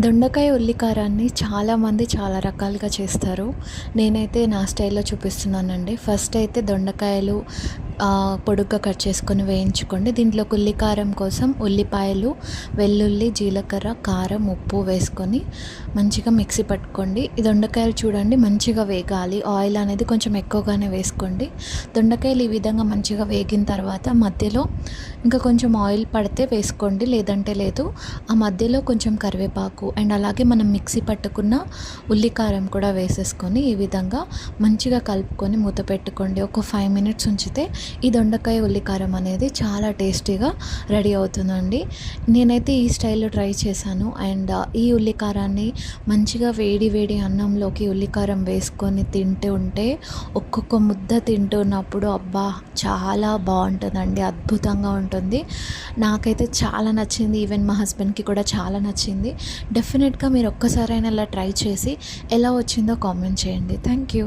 దొండకాయ ఉల్లికారాన్ని చాలామంది చాలా రకాలుగా చేస్తారు. నేనైతే నా స్టైల్లో చూపిస్తున్నానండి. ఫస్ట్ అయితే దొండకాయలు పొడుగ్గా కట్ చేసుకొని వేయించుకోండి. దీంట్లోకి ఉల్లికారం కోసం ఉల్లిపాయలు వెల్లుల్లి జీలకర్ర కారం ఉప్పు వేసుకొని మంచిగా మిక్సీ పట్టుకోండి. ఈ దొండకాయలు చూడండి మంచిగా వేగాలి. ఆయిల్ అనేది కొంచెం ఎక్కువగానే వేసుకోండి. దొండకాయలు ఈ విధంగా మంచిగా వేగిన తర్వాత మధ్యలో ఇంకా కొంచెం ఆయిల్ పడితే వేసుకోండి. లేదంటే లేదు ఆ మధ్యలో కొంచెం కరివేపాకు అండ్ అలాగే మనం మిక్సీ పట్టుకున్న ఉల్లికారం కూడా వేసేసుకొని ఈ విధంగా మంచిగా కలుపుకొని మూత పెట్టుకోండి. ఒక ఫైవ్ మినిట్స్ ఉంచితే ఈ దొండకాయ ఉల్లికారం అనేది చాలా టేస్టీగా రెడీ అవుతుందండి. నేనైతే ఈ స్టైల్లో ట్రై చేశాను. అండ్ ఈ ఉల్లికారాన్ని మంచిగా వేడి వేడి అన్నంలోకి ఉల్లికారం వేసుకొని తింటూ ఉంటే ఒక్కొక్క ముద్ద తింటున్నప్పుడు అబ్బా చాలా బాగుంటుందండి. అద్భుతంగా ఉంటుంది. నాకైతే చాలా నచ్చింది. ఈవెన్ మా హస్బెండ్కి కూడా చాలా నచ్చింది. డెఫినెట్గా మీరు ఒక్కసారైనా ఇలా ట్రై చేసి ఎలా వచ్చిందో కామెంట్ చేయండి. Thank you